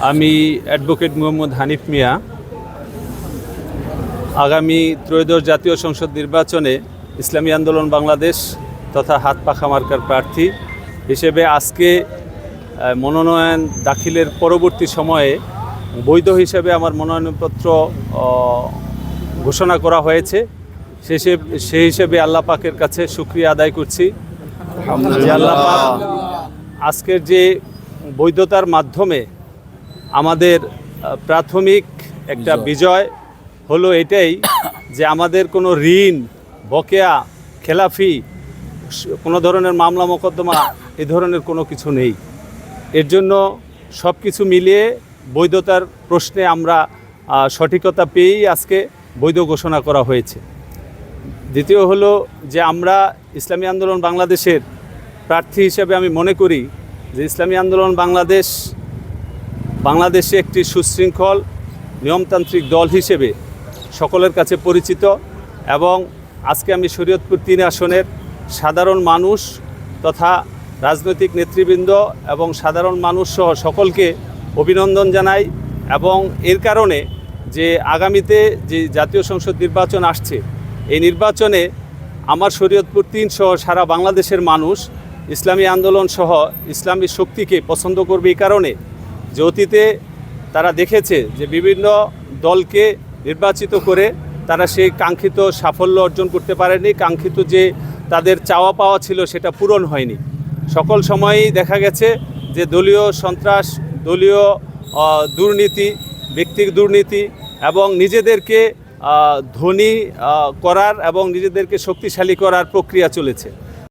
আমি অ্যাডভোকেট মোহাম্মদ হানিফ মিয়া। আগামী ত্রয়োদশ জাতীয় সংসদ নির্বাচনে ইসলামী আন্দোলন বাংলাদেশ তথা হাত পাখা মার্কার প্রার্থী হিসেবে আজকে মনোনয়ন দাখিলের পরবর্তী সময়ে বৈধ হিসেবে আমার মনোনয়নপত্র ঘোষণা করা হয়েছে। সে হিসেবে- সেই হিসেবে আল্লাহ পাকের কাছে সুক্রিয়া আদায় করছি। আজকের যে বৈধতার মাধ্যমে আমাদের প্রাথমিক একটা বিজয়। হলো এটাই যে আমাদের কোনো ঋণ বকেয়া খেলাফি কোনো ধরনের মামলা মোকদ্দমা এ ধরনের কোনো কিছু নেই। এর জন্য সব কিছু মিলিয়ে বৈধতার প্রশ্নে আমরা সঠিকতা পেয়েই আজকে বৈধ ঘোষণা করা হয়েছে। দ্বিতীয় হলো যে আমরা ইসলামী আন্দোলন বাংলাদেশের প্রার্থী হিসেবে আমি মনে করি যে ইসলামী আন্দোলন বাংলাদেশ বাংলাদেশে একটি সুশৃঙ্খল নিয়মতান্ত্রিক দল হিসেবে সকলের কাছে পরিচিত এবং আজকে আমি শরীয়তপুর তিন আসনের সাধারণ মানুষ তথা রাজনৈতিক নেতৃবৃন্দ এবং সাধারণ মানুষ সহ সকলকে অভিনন্দন জানাই এবং এর কারণে যে আগামীতে যে জাতীয় সংসদ নির্বাচন আসছে, এই নির্বাচনে আমার শরীয়তপুর তিন সহ সারা বাংলাদেশের মানুষ ইসলামী আন্দোলন সহ ইসলামী শক্তিকে পছন্দ করবে এই কারণে যে অতীতে তারা দেখেছে যে বিভিন্ন দলকে নির্বাচিত করে তারা সেই কাঙ্ক্ষিত সাফল্য অর্জন করতে পারেনি। কাঙ্ক্ষিত যে তাদের চাওয়া পাওয়া ছিল সেটা পূরণ হয়নি। সকল সময়েই দেখা গেছে যে দলীয় সন্ত্রাস, দলীয় দুর্নীতি, ব্যক্তিক দুর্নীতি এবং নিজেদেরকে ধনী করার এবং নিজেদেরকে শক্তিশালী করার প্রক্রিয়া চলেছে।